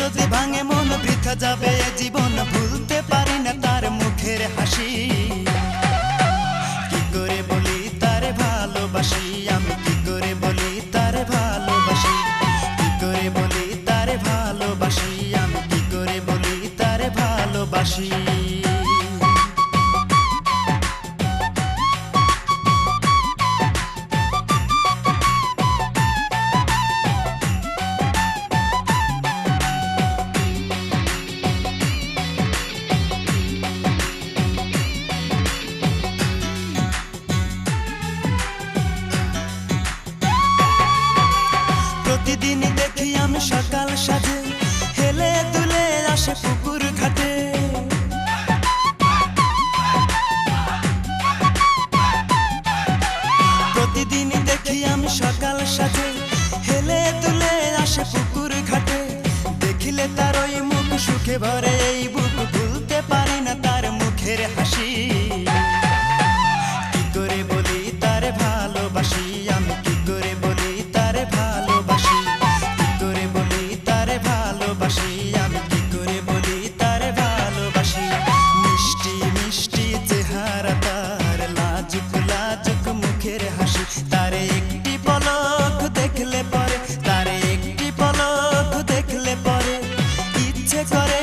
যদি ভাঙে মন বৃথা যাবে জীবন ভুলতে পারি না তার মুখের হাসি। আসে পুকুর ঘাটে। প্রতিদিন দেখি আমি সকাল সাথে হেলে তুলে আসে পুকুর ঘাটে। দেখিলে তার ওই মুখ সুখে ভরে, এই বুক ভুলতে পারি না তার মুখের হাসি। তারে একটি পলক দেখলে পরে তারে একটি পলক দেখলে পরে। ইচ্ছে করে